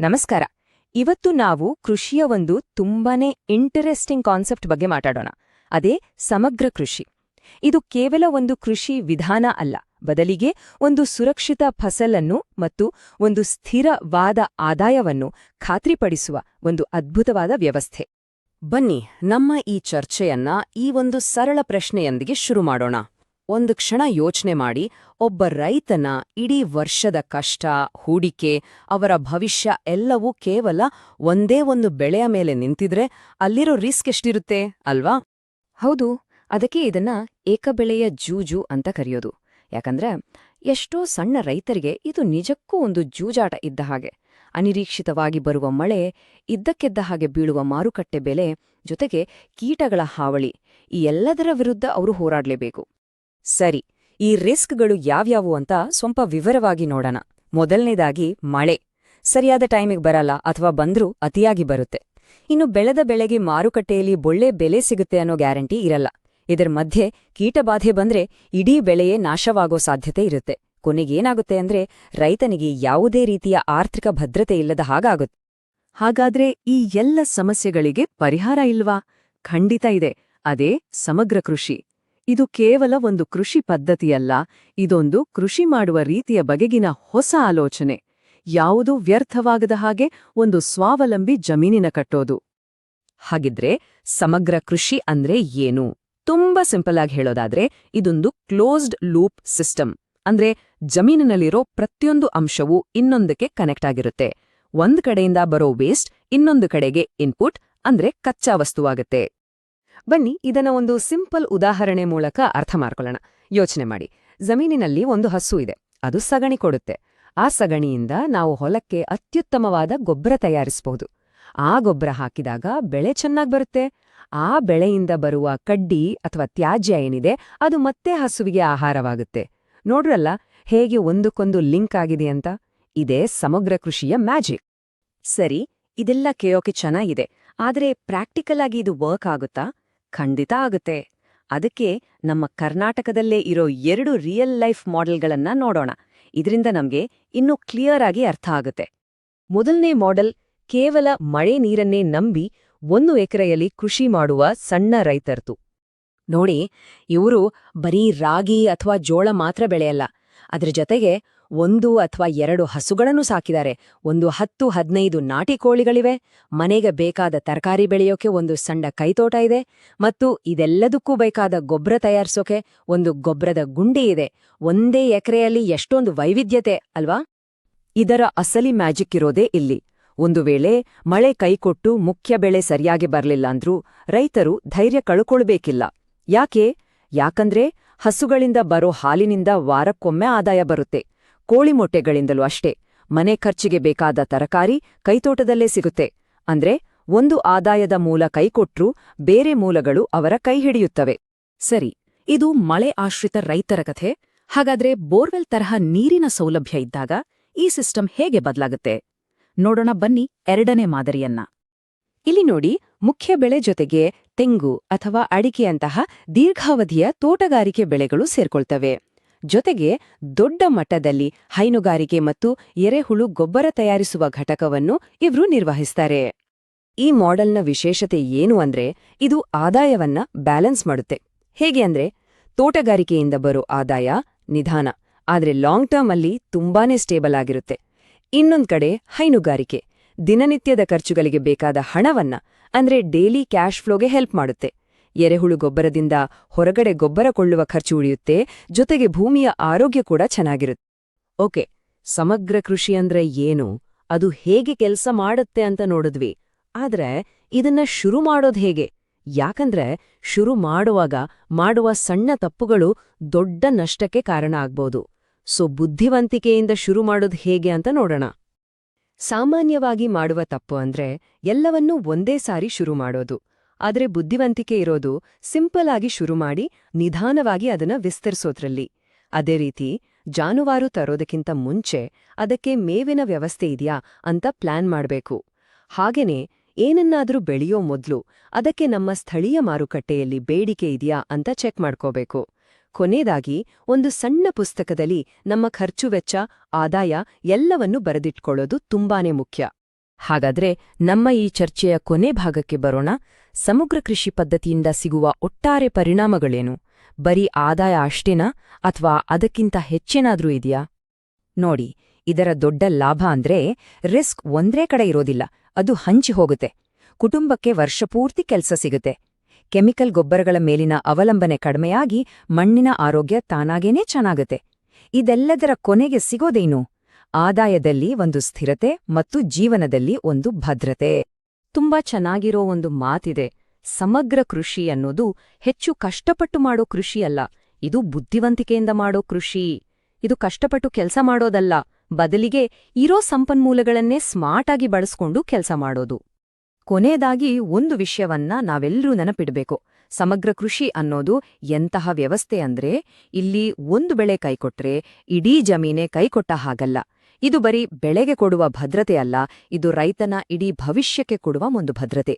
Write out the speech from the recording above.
ನಮಸ್ಕಾರ. ಇವತ್ತು ನಾವು ಕೃಷಿಯ ಒಂದು ತುಂಬಾನೇ ಇಂಟರೆಸ್ಟಿಂಗ್ ಕಾನ್ಸೆಪ್ಟ್ ಬಗ್ಗೆ ಮಾತಾಡೋಣ. ಅದೇ ಸಮಗ್ರ ಕೃಷಿ. ಇದು ಕೇವಲ ಒಂದು ಕೃಷಿ ವಿಧಾನ ಅಲ್ಲ. ಬದಲಿಗೆ ಒಂದು ಸುರಕ್ಷಿತ ಫಸಲನ್ನು ಮತ್ತು ಒಂದು ಸ್ಥಿರವಾದ ಆದಾಯವನ್ನು ಖಾತ್ರಿಪಡಿಸುವ ಒಂದು ಅದ್ಭುತವಾದ ವ್ಯವಸ್ಥೆ. ಬನ್ನಿ, ನಮ್ಮ ಈ ಚರ್ಚೆಯನ್ನ ಈ ಒಂದು ಸರಳ ಪ್ರಶ್ನೆಯೊಂದಿಗೆ ಶುರು ಮಾಡೋಣ. ಒಂದು ಕ್ಷಣ ಯೋಚನೆ ಮಾಡಿ, ಒಬ್ಬ ರೈತನ ಇಡೀ ವರ್ಷದ ಕಷ್ಟ, ಹೂಡಿಕೆ, ಅವರ ಭವಿಷ್ಯ ಎಲ್ಲವೂ ಕೇವಲ ಒಂದೇ ಒಂದು ಬೆಳೆಯ ಮೇಲೆ ನಿಂತಿದ್ರೆ ಅಲ್ಲಿರೋ ರಿಸ್ಕ್ ಎಷ್ಟಿರುತ್ತೆ, ಅಲ್ವಾ? ಹೌದು, ಅದಕ್ಕೆ ಇದನ್ನ ಏಕಬೆಳೆಯ ಜೂಜು ಅಂತ ಕರೆಯೋದು. ಯಾಕಂದ್ರೆ, ಎಷ್ಟೋ ಸಣ್ಣ ರೈತರಿಗೆ ಇದು ನಿಜಕ್ಕೂ ಒಂದು ಜೂಜಾಟ ಇದ್ದ ಹಾಗೆ. ಅನಿರೀಕ್ಷಿತವಾಗಿ ಬರುವ ಮಳೆ, ಇದ್ದಕ್ಕೆದ್ದ ಹಾಗೆ ಬೀಳುವ ಮಾರುಕಟ್ಟೆ ಬೆಲೆ ಜೊತೆಗೆ ಕೀಟಗಳ ಹಾವಳಿ, ಈ ಎಲ್ಲದರ ವಿರುದ್ಧ ಅವರು ಹೋರಾಡ್ಲೇಬೇಕು. ಸರಿ, ಈ ರಿಸ್ಕ್ಗಳು ಯಾವ್ಯಾವು ಅಂತ ಸ್ವಲ್ಪ ವಿವರವಾಗಿ ನೋಡೋಣ. ಮೊದಲನೇದಾಗಿ ಮಳೆ. ಸರಿಯಾದ ಟೈಮಿಗೆ ಬರಲ್ಲ ಅಥವಾ ಬಂದ್ರೂ ಅತಿಯಾಗಿ ಬರುತ್ತೆ. ಇನ್ನು ಬೆಳೆದ ಬೆಳೆಗೆ ಮಾರುಕಟ್ಟೆಯಲ್ಲಿ ಒಳ್ಳೆ ಬೆಲೆ ಸಿಗುತ್ತೆ ಅನ್ನೋ ಗ್ಯಾರಂಟಿ ಇರಲ್ಲ. ಇದರ ಮಧ್ಯೆ ಕೀಟಬಾಧೆ ಬಂದ್ರೆ ಇಡೀ ಬೆಳೆಯೇ ನಾಶವಾಗೋ ಸಾಧ್ಯತೆ ಇರುತ್ತೆ. ಕೊನೆಗೇನಾಗುತ್ತೆ ಅಂದ್ರೆ ರೈತನಿಗೆ ಯಾವುದೇ ರೀತಿಯ ಆರ್ಥಿಕ ಭದ್ರತೆ ಇಲ್ಲದ ಹಾಗಾಗುತ್ತೆ ಹಾಗಾದ್ರೆ ಈ ಎಲ್ಲ ಸಮಸ್ಯೆಗಳಿಗೆ ಪರಿಹಾರ ಇಲ್ವಾ? ಖಂಡಿತ ಇದೆ. ಅದೇ ಸಮಗ್ರ ಕೃಷಿ. ಇದು ಕೇವಲ ಒಂದು ಕೃಷಿ ಪದ್ಧತಿಯಲ್ಲ, ಇದೊಂದು ಕೃಷಿ ಮಾಡುವ ರೀತಿಯ ಬಗೆಗಿನ ಹೊಸ ಆಲೋಚನೆ. ಯಾವುದೂ ವ್ಯರ್ಥವಾಗದ ಹಾಗೆ ಒಂದು ಸ್ವಾವಲಂಬಿ ಜಮೀನಿನ ಕಟ್ಟೋದು. ಹಾಗಿದ್ರೆ ಸಮಗ್ರ ಕೃಷಿ ಅಂದ್ರೆ ಏನು? ತುಂಬಾ ಸಿಂಪಲ್ ಆಗಿ ಹೇಳೋದಾದ್ರೆ ಇದೊಂದು ಕ್ಲೋಸ್ಡ್ ಲೂಪ್ ಸಿಸ್ಟಮ್. ಅಂದ್ರೆ ಜಮೀನಿನಲ್ಲಿರೋ ಪ್ರತಿಯೊಂದು ಅಂಶವೂ ಇನ್ನೊಂದಕ್ಕೆ ಕನೆಕ್ಟ್ ಆಗಿರುತ್ತೆ. ಒಂದ್ ಕಡೆಯಿಂದ ಬರೋ ವೇಸ್ಟ್ ಇನ್ನೊಂದು ಕಡೆಗೆ ಇನ್ಪುಟ್, ಅಂದ್ರೆ ಕಚ್ಚಾ ವಸ್ತುವಾಗತ್ತೆ. ಬನ್ನಿ, ಇದನ್ನ ಒಂದು ಸಿಂಪಲ್ ಉದಾಹರಣೆ ಮೂಲಕ ಅರ್ಥ ಮಾಡ್ಕೊಳ್ಳೋಣ. ಯೋಚನೆ ಮಾಡಿ. ಜಮೀನಿನಲ್ಲಿ ಒಂದು ಹಸು ಇದೆ. ಅದು ಸಗಣಿ ಕೊಡುತ್ತೆ. ಆ ಸಗಣಿಯಿಂದ ನಾವು ಹೊಲಕ್ಕೆ ಅತ್ಯುತ್ತಮವಾದ ಗೊಬ್ಬರ ತಯಾರಿಸಬಹುದು. ಆ ಗೊಬ್ಬರ ಹಾಕಿದಾಗ ಬೆಳೆ ಚೆನ್ನಾಗಿ ಬರುತ್ತೆ. ಆ ಬೆಳೆಯಿಂದ ಬರುವ ಕಡ್ಡಿ ಅಥವಾ ತ್ಯಾಜ್ಯ ಏನಿದೆ, ಅದು ಮತ್ತೆ ಹಸುವಿಗೆ ಆಹಾರವಾಗುತ್ತೆ. ನೋಡ್ರಲ್ಲ, ಹೇಗೆ ಒಂದಕ್ಕೊಂದು ಲಿಂಕ್ ಆಗಿದೆ ಅಂತ? ಇದೇ ಸಮಗ್ರ ಕೃಷಿಯ ಮ್ಯಾಜಿಕ್. ಸರಿ, ಇದೆಲ್ಲ ಕೇಳೋಕೆ ಚೆನ್ನಾಗಿದೆ. ಆದರೆ ಪ್ರಾಕ್ಟಿಕಲ್ ಆಗಿ ಇದು ವರ್ಕ್ ಆಗುತ್ತಾ? ಖಂಡಿತ ಆಗುತ್ತೆ. ಅದಕ್ಕೆ ನಮ್ಮ ಕರ್ನಾಟಕದಲ್ಲೇ ಇರೋ ಎರಡು ರಿಯಲ್ ಲೈಫ್ ಮಾಡೆಲ್ಗಳನ್ನ ನೋಡೋಣ. ಇದರಿಂದ ನಮ್ಗೆ ಇನ್ನೂ ಕ್ಲಿಯರ್ ಆಗಿ ಅರ್ಥ ಆಗುತ್ತೆ. ಮೊದಲನೇ ಮಾಡೆಲ್ ಕೇವಲ ಮಳೆ ನೀರನ್ನೇ ನಂಬಿ ಒಂದು ಎಕರೆಯಲ್ಲಿ ಕೃಷಿ ಮಾಡುವ ಸಣ್ಣ ರೈತರ್ತು ನೋಡಿ, ಇವರು ಬರೀ ರಾಗಿ ಅಥವಾ ಜೋಳ ಮಾತ್ರ ಬೆಳೆಯಲ್ಲ. ಅದರ ಜೊತೆಗೆ ಒಂದು ಅಥವಾ ಎರಡು ಹಸುಗಳನ್ನು ಸಾಕಿದ್ದಾರೆ. ಒಂದು ಹತ್ತು, ಹದಿನೈದು ನಾಟಿ ಕೋಳಿಗಳಿವೆ. ಮನೆಗೆ ಬೇಕಾದ ತರಕಾರಿ ಬೆಳೆಯೋಕೆ ಒಂದು ಸಣ್ಣ ಕೈತೋಟ ಇದೆ. ಮತ್ತು ಇದೆಲ್ಲದಕ್ಕೂ ಬೇಕಾದ ಗೊಬ್ಬರ ತಯಾರಿಸೋಕೆ ಒಂದು ಗೊಬ್ಬರದ ಗುಂಡಿ ಇದೆ. ಒಂದೇ ಎಕರೆಯಲ್ಲಿ ಎಷ್ಟೊಂದು ವೈವಿಧ್ಯತೆ, ಅಲ್ವಾ? ಇದರ ಅಸಲಿ ಮ್ಯಾಜಿಕ್ ಇರೋದೇ ಇಲ್ಲಿ. ಒಂದು ವೇಳೆ ಮಳೆ ಕೈಕೊಟ್ಟು ಮುಖ್ಯ ಬೆಳೆ ಸರಿಯಾಗಿ ಬರಲಿಲ್ಲ ಅಂದ್ರೂ ರೈತರು ಧೈರ್ಯ ಕಳ್ಕೊಳ್ಬೇಕಿಲ್ಲ. ಯಾಕೆ? ಯಾಕಂದ್ರೆ ಹಸುಗಳಿಂದ ಬರೋ ಹಾಲಿನಿಂದ ವಾರಕ್ಕೊಮ್ಮೆ ಆದಾಯ ಬರುತ್ತೆ. ಕೋಳಿ ಮೊಟ್ಟೆಗಳಿಂದಲೂ ಅಷ್ಟೇ. ಮನೆ ಖರ್ಚಿಗೆ ಬೇಕಾದ ತರಕಾರಿ ಕೈತೋಟದಲ್ಲೇ ಸಿಗುತ್ತೆ. ಅಂದ್ರೆ ಒಂದು ಆದಾಯದ ಮೂಲ ಕೈಕೊಟ್ರೂ ಬೇರೆ ಮೂಲಗಳು ಅವರ ಕೈ ಹಿಡಿಯುತ್ತವೆ. ಸರಿ, ಇದು ಮಳೆ ಆಶ್ರಿತ ರೈತರ ಕಥೆ. ಹಾಗಾದ್ರೆ ಬೋರ್ವೆಲ್ ತರಹ ನೀರಿನ ಸೌಲಭ್ಯ ಇದ್ದಾಗ ಈ ಸಿಸ್ಟಮ್ ಹೇಗೆ ಬದಲಾಗುತ್ತೆ? ನೋಡೋಣ ಬನ್ನಿ ಎರಡನೇ ಮಾದರಿಯನ್ನ. ಇಲ್ಲಿ ನೋಡಿ, ಮುಖ್ಯ ಬೆಳೆ ಜೊತೆಗೆ ತೆಂಗು ಅಥವಾ ಅಡಿಕೆಯಂತಹ ದೀರ್ಘಾವಧಿಯ ತೋಟಗಾರಿಕೆ ಬೆಳೆಗಳು ಸೇರ್ಕೊಳ್ತವೆ. ಜೊತೆಗೆ ದೊಡ್ಡ ಮಟ್ಟದಲ್ಲಿ ಹೈನುಗಾರಿಕೆ ಮತ್ತು ಎರೆಹುಳು ಗೊಬ್ಬರ ತಯಾರಿಸುವ ಘಟಕವನ್ನು ಇವ್ರು ನಿರ್ವಹಿಸ್ತಾರೆ. ಈ ಮಾಡೆಲ್ನ ವಿಶೇಷತೆ ಏನು ಅಂದ್ರೆ ಇದು ಆದಾಯವನ್ನ ಬ್ಯಾಲೆನ್ಸ್ ಮಾಡುತ್ತೆ. ಹೇಗೆ ಅಂದ್ರೆ ತೋಟಗಾರಿಕೆಯಿಂದ ಬರೋ ಆದಾಯ ನಿಧಾನ, ಆದ್ರೆ ಲಾಂಗ್ ಟರ್ಮ್ ಅಲ್ಲಿ ತುಂಬಾನೇ ಸ್ಟೇಬಲ್ ಆಗಿರುತ್ತೆ. ಇನ್ನೊಂದ್ ಕಡೆ ಹೈನುಗಾರಿಕೆ ದಿನನಿತ್ಯದ ಖರ್ಚುಗಳಿಗೆ ಬೇಕಾದ ಹಣವನ್ನ ಅಂದ್ರೆ ಡೇಲಿ ಕ್ಯಾಶ್ ಫ್ಲೋಗೆ ಹೆಲ್ಪ್ ಮಾಡುತ್ತೆ. ಎರೆಹುಳು ಗೊಬ್ಬರದಿಂದ ಹೊರಗಡೆ ಗೊಬ್ಬರ ಕೊಳ್ಳುವ ಖರ್ಚು ಉಳಿಯುತ್ತೆ, ಜೊತೆಗೆ ಭೂಮಿಯ ಆರೋಗ್ಯ ಕೂಡ ಚೆನ್ನಾಗಿರುತ್ತೆ ಓಕೆ, ಸಮಗ್ರ ಕೃಷಿ ಅಂದ್ರೆ ಏನು? ಅದು ಹೇಗೆ ಕೆಲಸ ಮಾಡುತ್ತೆ ಅಂತ ನೋಡಿದ್ವಿ. ಆದ್ರೆ ಇದನ್ನ ಶುರು ಮಾಡೋದು ಹೇಗೆ? ಯಾಕಂದ್ರೆ ಶುರು ಮಾಡುವಾಗ ಮಾಡುವ ಸಣ್ಣ ತಪ್ಪುಗಳು ದೊಡ್ಡ ನಷ್ಟಕ್ಕೆ ಕಾರಣ ಆಗ್ಬೋದು. ಸೊ, ಬುದ್ಧಿವಂತಿಕೆಯಿಂದ ಶುರು ಮಾಡೋದು ಹೇಗೆ ಅಂತ ನೋಡೋಣ. ಸಾಮಾನ್ಯವಾಗಿ ಮಾಡುವ ತಪ್ಪು ಅಂದ್ರೆ ಎಲ್ಲವನ್ನೂ ಒಂದೇ ಸಾರಿ ಶುರು ಮಾಡೋದು. ಆದ್ರೆ ಬುದ್ಧಿವಂತಿಕೆ ಇರೋದು ಸಿಂಪಲ್ ಆಗಿ ಶುರು ಮಾಡಿ ನಿಧಾನವಾಗಿ ಅದನ್ನ ವಿಸ್ತರಿಸೋದ್ರಲ್ಲಿ. ಅದೇ ರೀತಿ ಜಾನುವಾರು ತರೋದಕ್ಕಿಂತ ಮುಂಚೆ ಅದಕ್ಕೆ ಮೇವಿನ ವ್ಯವಸ್ಥೆ ಇದೆಯಾ ಅಂತ ಪ್ಲಾನ್ ಮಾಡಬೇಕು. ಹಾಗೇನೇ ಏನನ್ನಾದರೂ ಬೆಳೆಯೋ ಮೊದಲು ಅದಕ್ಕೆ ನಮ್ಮ ಸ್ಥಳೀಯ ಮಾರುಕಟ್ಟೆಯಲ್ಲಿ ಬೇಡಿಕೆ ಇದೆಯಾ ಅಂತ ಚೆಕ್ ಮಾಡ್ಕೋಬೇಕು. ಕೊನೆಯದಾಗಿ ಒಂದು ಸಣ್ಣ ಪುಸ್ತಕದಲ್ಲಿ ನಮ್ಮ ಖರ್ಚು ವೆಚ್ಚ, ಆದಾಯ ಎಲ್ಲವನ್ನೂ ಬರೆದಿಟ್ಕೊಳ್ಳೋದು ತುಂಬಾನೇ ಮುಖ್ಯ. ಹಾಗಾದ್ರೆ ನಮ್ಮ ಈ ಚರ್ಚೆಯ ಕೊನೆ ಭಾಗಕ್ಕೆ ಬರೋಣ. ಸಮಗ್ರ ಕೃಷಿ ಪದ್ಧತಿಯಿಂದ ಸಿಗುವ ಒಟ್ಟಾರೆ ಪರಿಣಾಮಗಳೇನು? ಬರೀ ಆದಾಯ ಅಷ್ಟೇನಾ ಅಥವಾ ಅದಕ್ಕಿಂತ ಹೆಚ್ಚೇನಾದ್ರೂ ಇದೆಯಾ? ನೋಡಿ, ಇದರ ದೊಡ್ಡ ಲಾಭ ಅಂದ್ರೆ ರಿಸ್ಕ್ ಒಂದೇ ಕಡೆ ಇರೋದಿಲ್ಲ, ಅದು ಹಂಚಿ ಹೋಗುತ್ತೆ. ಕುಟುಂಬಕ್ಕೆ ವರ್ಷಪೂರ್ತಿ ಕೆಲಸ ಸಿಗುತ್ತೆ. ಕೆಮಿಕಲ್ ಗೊಬ್ಬರಗಳ ಮೇಲಿನ ಅವಲಂಬನೆ ಕಡಿಮೆಯಾಗಿ ಮಣ್ಣಿನ ಆರೋಗ್ಯ ತಾನಾಗೇನೇ ಚೆನ್ನಾಗುತ್ತೆ. ಇದೆಲ್ಲದರ ಕೊನೆಗೆ ಸಿಗೋದೇನು? ಆದಾಯದಲ್ಲಿ ಒಂದು ಸ್ಥಿರತೆ ಮತ್ತು ಜೀವನದಲ್ಲಿ ಒಂದು ಭದ್ರತೆ. ತುಂಬಾ ಚೆನ್ನಾಗಿರೋ ಒಂದು ಮಾತಿದೆ. ಸಮಗ್ರ ಕೃಷಿ ಅನ್ನೋದು ಹೆಚ್ಚು ಕಷ್ಟಪಟ್ಟು ಮಾಡೋ ಕೃಷಿಯಲ್ಲ ಇದು ಬುದ್ಧಿವಂತಿಕೆಯಿಂದ ಮಾಡೋ ಕೃಷಿ. ಇದು ಕಷ್ಟಪಟ್ಟು ಕೆಲಸ ಮಾಡೋದಲ್ಲ. ಬದಲಿಗೆ ಇರೋ ಸಂಪನ್ಮೂಲಗಳನ್ನೇ ಸ್ಮಾರ್ಟಾಗಿ ಬಳಸ್ಕೊಂಡು ಕೆಲಸ ಮಾಡೋದು. ಕೊನೆಯದಾಗಿ ಒಂದು ವಿಷಯವನ್ನ ನಾವೆಲ್ಲರೂ ನೆನಪಿಡಬೇಕು. ಸಮಗ್ರ ಕೃಷಿ ಅನ್ನೋದು ಎಂತಹ ವ್ಯವಸ್ಥೆ ಅಂದ್ರೆ ಇಲ್ಲಿ ಒಂದು ಬೆಳೆ ಕೈಕೊಟ್ರೆ ಇಡೀ ಜಮೀನೇ ಕೈಕೊಟ್ಟ ಹಾಗಲ್ಲ. ಇದು ಬರೀ ಬೆಳೆಗೆ ಕೊಡುವ ಭದ್ರತೆ ಅಲ್ಲ ಇದು ರೈತನ ಇಡೀ ಭವಿಷ್ಯಕ್ಕೆ ಕೊಡುವ ಒಂದು ಭದ್ರತೆ.